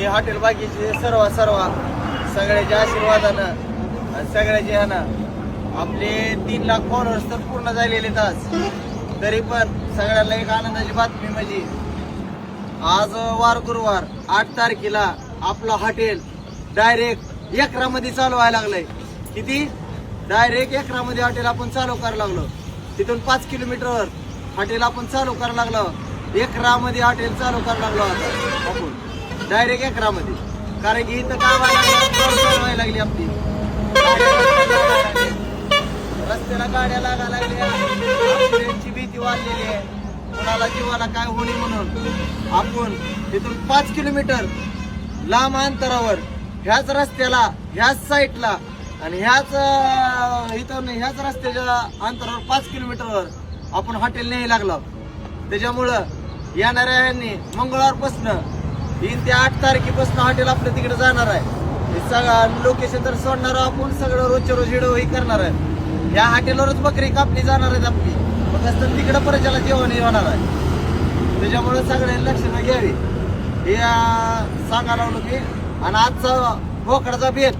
हे हॉटेल बाकीचे सर्व सर्व सगळ्याच्या आशीर्वादानं आणि सगळ्याच्या ह्यानं आपले तीन लाख फॉलोअर्स तर पूर्ण झालेले तास तरी पण सगळ्यांना एक आनंदाची बातमी म्हणजे आज वार गुरुवार आठ तारखेला आपलं हॉटेल डायरेक्ट एकरामध्ये चालू व्हायला लागलंय. किती? डायरेक्ट एकरामध्ये हॉटेल आपण चालू करायला लागलो. तिथून पाच किलोमीटरवर हॉटेल आपण चालू करायला लागलो. एकरामध्ये हॉटेल चालू करायला लागलो आता. आपण डायरेक्ट एकरामध्ये कारण की इथं काय व्हायला लागली आपली. रस्त्याला गाड्या लागा लागल्या. भीती वाढलेली आहे. कुणाला जीवाला काय होणे म्हणून? आपण तिथून पाच किलोमीटर लांब अंतरावर ह्याच रस्त्याला ह्याच साईडला आणि ह्याच इथं ह्याच रस्त्याच्या अंतरावर पाच किलोमीटरवर आपण हॉटेल न्यायला लागलो. त्याच्यामुळं येणाऱ्या यांनी मंगळवारपासनं तीन ते आठ तारखेपासून हॉटेल आपलं तिकडे जाणार आहे. सगळं लोकेशन तर सोडणार आपण सगळं रोजच्या रोज हिडो ही करणार आहे. या हॉटेलवरच बकरी कापली जाणार आहेत आपली. मग असतं तिकडं परत ज्याला जेवण होणार आहे. त्याच्यामुळे सगळ्यांनी लक्षात घ्यावी. हे अं, सांगायला लागलो मी. आणि आजचा बोकडाचा बेत.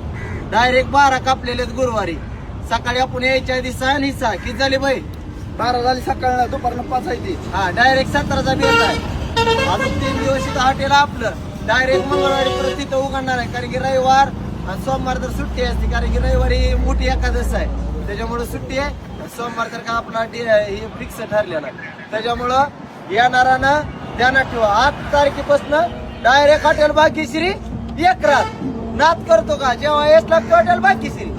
डायरेक्ट बारा कापलेले आहेत गुरुवारी. सकाळी आपण यायच्या आधी सहा आणि सहा. किती झाले बाई? बारा झाली सकाळ दुपारनं पाच आहे ती. हा डायरेक्ट सतराचा बेत आहे. अजून तीन दिवस इथं हॉटेल आपलं. डायरेक्ट मंगळवारी परत तिथं उघडणार आहे कारण की रविवार आणि सोमवार तर सुट्टी असते कारण की रविवारी मोठी एकादश आहे. त्याच्यामुळं सुट्टी आहे. सोमवार तर का आपला हे फिक्स ठरलेला आहे. त्याच्यामुळं येणारानं ध्यानात ठेवा. आठ तारखेपासून डायरेक्ट हॉटेल भाग्यश्री एक रात. नात करतो का? जेव्हा येस लागतो हॉटेल भाग्यश्री